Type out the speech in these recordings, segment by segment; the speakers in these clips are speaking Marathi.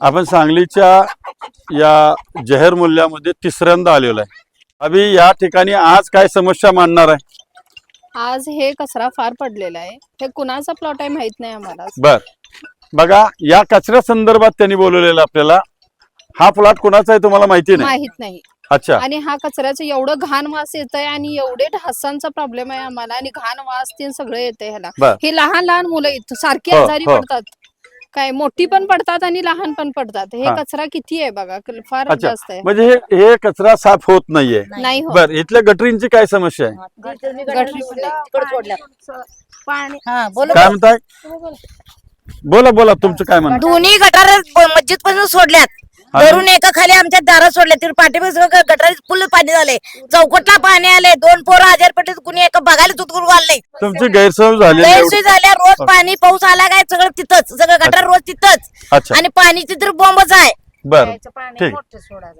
आपण सांगलीच्या या जहेर मूल्यामध्ये तिसऱ्यांदा आलेलो आहे. अभि या ठिकाणी आज काय समस्या मांडणार आहे? आज हे कचरा फार पडलेला आहे. हे कुणाचा प्लॉट आहे माहीत नाही आम्हाला. बर. बघा या कचऱ्या संदर्भात त्यांनी बोलवलेलं आपल्याला. हा प्लॉट कुणाचा आहे तुम्हाला माहिती नाही? माहीत नाही. अच्छा. आणि हा कचऱ्याचं एवढं घाण वास येत आहे आणि एवढे ढासांचा प्रॉब्लेम आहे आम्हाला. आणि घाण वास ते सगळं येतंय ह्याला. बर. हे लहान लहान मुलं इथं सारखी हो, आजारी हो. पडतात. काय मोठी पण पडतात आणि लहान पण पडतात हे हा. कचरा किती आहे बघा क- फार अच्छा. जास्त आहे म्हणजे हे हे कचरा साफ होत नाहीये नाही हो बर इथल्या गटरींची काय समस्या आहे गटरी. पाणी हा बोला काय म्हणताय बोला बोला तुमचं काय म्हणणं दोन्ही गटार मस्जिदपासून सोडल्यात? वरून एका खाली आमच्या दारात सोडल्या तिथे पाठीपासून गटारीत फुल पाणी झाले. चौकटला पाणी आले दोन पोरं आजारपट्टीत कुणी एका बघायला तुतकुर वाढले तुमची गैरसमज झाली गैरसोय झाल्या रोज पाणी पाऊस आला काय सगळं तिथंच. सगळं गटार रोज तिथंच. अच्छा. आणि पाणीची तर बॉम्बच आहे. बर. ठीक.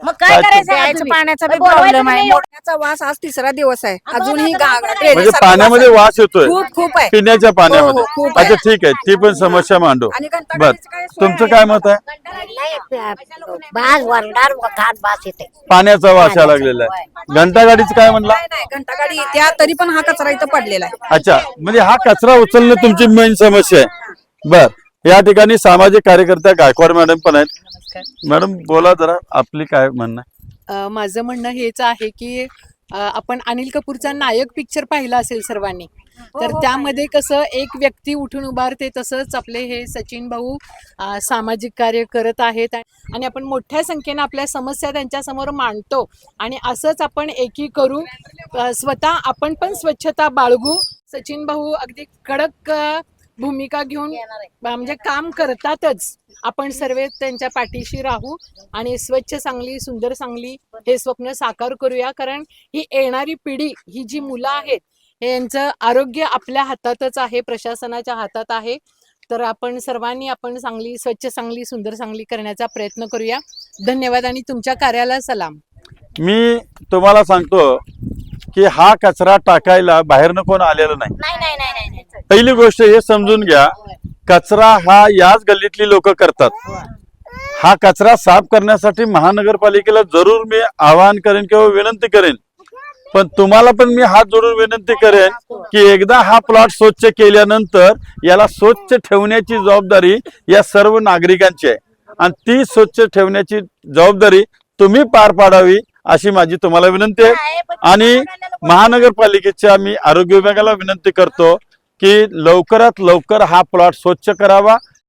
मग काय अच्छा. करायचं आहे प्यायचं तुम्ही? पाण्याचा बी बोलवायचं प्रॉब्लेम आहे. नाही. वास आज तिसरा दिवस आहे. अजूनही गा- म्हणजे ड्रेनेजचा पाण्यामध्ये वास येतोय. खूप खूप आहे. पिण्याच्या पाण्यामध्ये. हो, हो, खूप अच्छा. ठीक आहे. ती पण समस्या मांडू. आणि बर. घंटागाडीचं काय? सोय तुमचं आहे? काय मत आहे? बास येते. पाण्याचा वास यायला लागलेला आहे. घंटागाडीचं काय म्हणला? नाही नाही घंटागाडी येत्या तरी पण हा कचरा इथं पडलेला आहे. अच्छा म्हणजे हा कचरा उचलणं तुमची मेन समस्या आहे. बर. या ठिकाणी सामाजिक कार्यकर्त्या गायकवाड मॅडम पण आहेत. मॅडम बोला जरा आपली काय म्हणणं? अ, माझं म्हणणं हेच आहे की अ, आपण अनिल कपूरचा नायक पिक्चर पाहिला असेल सर्वांनी तर त्यामध्ये कसं एक व्यक्ती उठून उभारते तसंच आपले हे सचिन भाऊ अ, सामाजिक कार्य करत आहेत आणि आपण मोठ्या संख्येनं आपल्या समस्या त्यांच्यासमोर मांडतो आणि असंच आपण एकी करू अ, स्वतः आपण पण स्वच्छता बाळगू. सचिन भाऊ अगदी कडक अ, भूमिका घेऊन म्हणजे काम करतातच. आपण सर्व त्यांच्या पाठीशी राहू आणि स्वच्छ सांगली सुंदर सांगली हे स्वप्न साकार करूया. कारण ही येणारी पिढी ही जी मुलं आहेत हे यांचं आरोग्य आपल्या हातातच आहे प्रशासनाच्या हातात आहे. तर आपण सर्वांनी आपण चांगली स्वच्छ चांगली सुंदर चांगली करण्याचा प्रयत्न करूया. धन्यवाद आणि तुमच्या कार्याला सलाम. मी तुम्हाला सांगतो की हा कचरा टाकायला बाहेरनं कोण आलेलं नाही. नाही नाही नाही नाही, नाही. पहिली गोष्ट हे समजून घ्या कचरा हा याच गल्लीतली लोक करतात. हा कचरा साफ करण्यासाठी महानगरपालिकेला जरूर मी आवाहन करेन किंवा विनंती करेन. पण तुम्हाला पण मी हात जोडून विनंती करेन की एकदा हा प्लॉट स्वच्छ केल्यानंतर याला स्वच्छ ठेवण्याची जबाबदारी या सर्व नागरिकांची आहे. आणि ती स्वच्छ ठेवण्याची जबाबदारी तुम्ही पार पाडावी अशी माझी तुम्हाला विनंती आहे. आणि महानगरपालिकेच्या मी आरोग्य विभागाला विनंती करतो की लवकरात लवकर हा प्लॉट स्वच्छ करावा.